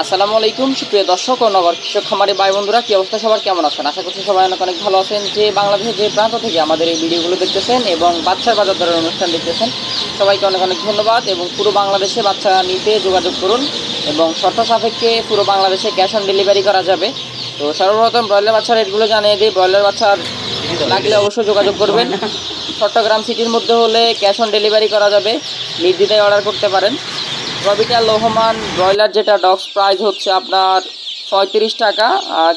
আসসালামু আলাইকুম, সুপ্রিয় দর্শক ও নগর কৃষক খামারি ভাই বন্ধুরা, কি অবস্থা সবার? কেমন আছেন? আশা করছি সবাই অনেক অনেক ভালো আছেন। যে বাংলাদেশের যে প্রান্ত থেকে আমাদের এই ভিডিওগুলো দেখতেছেন এবং বাচ্চার বাজার দরের অনুষ্ঠান দেখতেছেন, সবাইকে অনেক অনেক ধন্যবাদ এবং পুরো বাংলাদেশে বাচ্চা নিতে যোগাযোগ করুন এবং শর্ত সাপেক্ষে পুরো বাংলাদেশে ক্যাশ অন ডেলিভারি করা যাবে। তো সর্বপ্রথম ব্রয়লার বাচ্চার রেটগুলো জানিয়ে দিই। ব্রয়লার বাচ্চার লাগলে অবশ্যই যোগাযোগ করবেন। চট্টগ্রাম সিটির মধ্যে হলে ক্যাশ অন ডেলিভারি করা যাবে। নির্দ্বিধায় অর্ডার করতে পারেন। রবিটা লোহমান ব্রয়লার যেটা ডক্স প্রাইস হচ্ছে আপনার পঁয়ত্রিশ টাকা।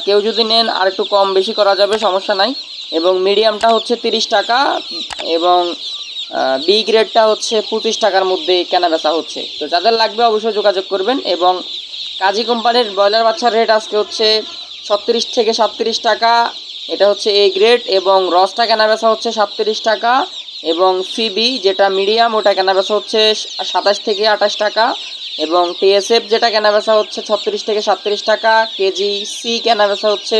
কেউ যদি নেন আর একটু কম বেশি করা যাবে, সমস্যা নাই। এবং মিডিয়ামটা হচ্ছে তিরিশ টাকা এবং বি গ্রেডটা হচ্ছে পঁচিশ টাকার মধ্যে কেনা বেচা হচ্ছে। তো যাদের লাগবে অবশ্যই যোগাযোগ করবেন এবং কাজী কোম্পানির ব্রয়লার বাচ্চার রেট আজকে হচ্ছে ছত্রিশ থেকে সাতত্রিশ টাকা। এটা হচ্ছে এ গ্রেড এবং রসটা কেনা বেচা হচ্ছে সাতত্রিশ টাকা। এবং সিবি যেটা মিডিয়াম ওটা কেনা বেচা হচ্ছে সাতাশ থেকে আঠাশ টাকা এবং টিএসএফ যেটা কেনা বেচা হচ্ছে ছত্রিশ থেকে সাতত্রিশ টাকা কেজি সি কেনা বেচা হচ্ছে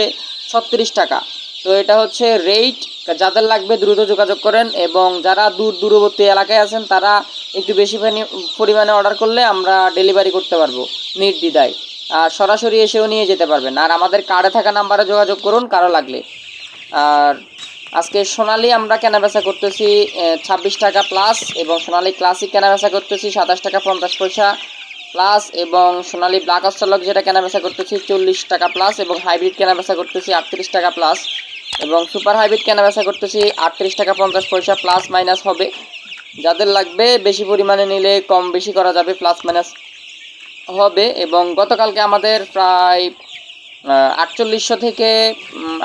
ছত্রিশ টাকা। তো এটা হচ্ছে রেট যাদের লাগবে দ্রুত যোগাযোগ করেন এবং যারা দূর দূরবর্তী এলাকায় আছেন, তারা একটু বেশি পরিমাণে অর্ডার করলে আমরা ডেলিভারি করতে পারব নির্দ্বিধায়। আর সরাসরি এসেও নিয়ে যেতে পারবেন। আর আমাদের কার্ডে থাকা নাম্বারে যোগাযোগ করুন, কারও লাগলে। আর আজকে সোনালি আমরা কেনাবেচা করতেছি ছাব্বিশ টাকা প্লাস এবং সোনালি ক্লাসিক কেনাবেচা করতেছি সাতাশ টাকা পঞ্চাশ পয়সা প্লাস এবং সোনালি ব্ল্যাক অস্ট্রালক যেটা কেনাবেচা করতেছি চল্লিশ টাকা প্লাস এবং হাইব্রিড কেনাবেচা করতেছি আটত্রিশ টাকা প্লাস এবং সুপার হাইব্রিড কেনাবেচা করতেছি আটত্রিশ টাকা পঞ্চাশ পয়সা প্লাস মাইনাস হবে। যাদের লাগবে বেশি পরিমাণে নিলে কম বেশি করা যাবে প্লাস মাইনাস হবে এবং গতকালকে আমাদের প্রায় আটচল্লিশশো থেকে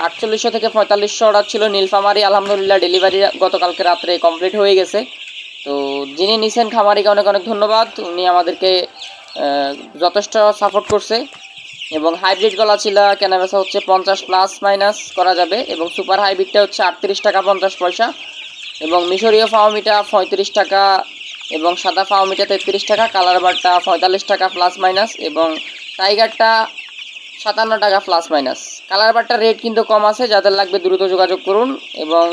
আটচল্লিশশো থেকে পঁয়তাল্লিশশো অর্ডার ছিল নীলফামারি। আলহামদুলিল্লাহ ডেলিভারি গতকালকে রাত্রে কমপ্লিট হয়ে গেছে। তো যিনি নিছেন খামারিকে অনেক অনেক ধন্যবাদ। উনি আমাদেরকে যথেষ্ট সাপোর্ট করছে। এবং হাইব্রিড গলা চিলা কেনাবেচা হচ্ছে পঞ্চাশ প্লাস মাইনাস করা যাবে এবং সুপার হাইব্রিডটা হচ্ছে আটত্রিশ টাকা পঞ্চাশ পয়সা। এবং মিশরীয় ফাওমিটা পঁয়ত্রিশ টাকা এবং সাদা ফাওমিটা তেত্রিশ টাকা কালার বারটা পঁয়তাল্লিশ টাকা প্লাস মাইনাস এবং টাইগারটা সাতান্ন টাকা প্লাস মাইনাস কালার বারটার রেট কিন্তু কম আছে, যাদের লাগবে দ্রুত যোগাযোগ করুন এবং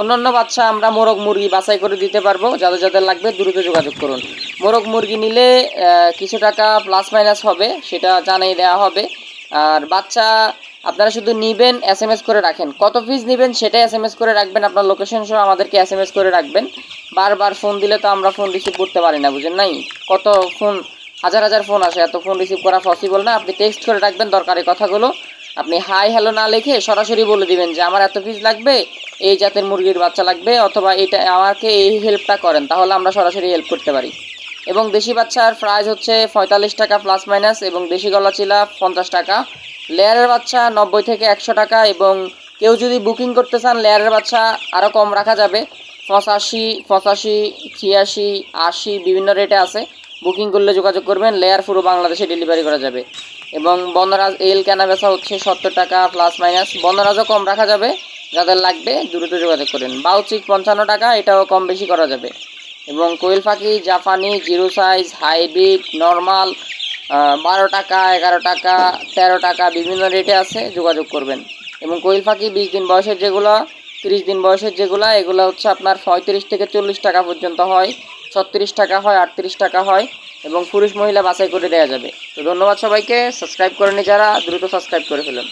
অন্যান্য বাচ্চা আমরা মোরগ মুরগি বাছাই করে দিতে পারব, যাদের যাদের লাগবে দ্রুত যোগাযোগ করুন। মোরগ মুরগি নিলে কিছু টাকা প্লাস মাইনাস হবে, সেটা জানিয়ে দেওয়া হবে। আর বাচ্চা আপনারা শুধু নিবেন এস এম এস করে রাখেন। কত পিস নেবেন সেটাই এস এম এস করে রাখবেন, আপনার লোকেশন সহ আমাদেরকে এস এম এস করে রাখবেন। বারবার ফোন দিলে তো আমরা ফোন রিসিভ করতে পারি না, বুঝেন নাই? কত ফোন হাজার হাজার ফোন আসে, এত ফোন রিসিভ করা পসিবল না? আপনি টেক্সট করে রাখবেন, দরকারি কথাগুলো। আপনি হাই হ্যালো না লিখে সরাসরি বলে দিবেন যে আমার এত পিস লাগবে, এই জাতের মুরগির বাচ্চা লাগবে অথবা এটা আমাকে এই হেল্পটা করেন, তাহলে আমরা সরাসরি হেল্প করতে পারি। এবং দেশি বাচ্চার প্রাইস হচ্ছে পঁয়তাল্লিশ টাকা প্লাস মাইনাস এবং দেশি গলা চিলা পঞ্চাশ টাকা। লেয়ারের বাচ্চা নব্বই থেকে একশো টাকা এবং কেউ যদি বুকিং করতে চান, লেয়ারের বাচ্চা আরও কম রাখা যাবে। পঁচাশি পঁচাশি, ছিয়াশি, আশি বিভিন্ন রেটে আছে। বুকিং করলে যোগাযোগ করবেন, লেয়ার পুরো বাংলাদেশে ডেলিভারি করা যাবে। এবং বনরাজ এল কেনা বেচা হচ্ছে সত্তর টাকা প্লাস মাইনাস বনরাজও কম রাখা যাবে, যাদের লাগবে দ্রুত যোগাযোগ করেন। বাউচিক পঞ্চান্ন টাকা, এটাও কম বেশি করা যাবে। এবং কোয়েল পাখি, জাপানি, জিরো সাইজ হাইব্রিড নর্মাল বারো টাকা, এগারো টাকা, তেরো টাকা, বিভিন্ন রেটে আছে, যোগাযোগ করবেন। এবং কোয়েল পাখি, বিশ দিন বয়সের যেগুলো, তিরিশ দিন বয়সের যেগুলো, এগুলো হচ্ছে আপনার পঁয়ত্রিশ থেকে চল্লিশ টাকা পর্যন্ত হয়, ছত্রিশ টাকা হয়, আটত্রিশ টাকা হয়। এবং পুরুষ মহিলা বাছাই করে দেওয়া যাবে। তো ধন্যবাদ সবাইকে। সাবস্ক্রাইব করেনি যারা, দ্রুত সাবস্ক্রাইব করে ফেলুন।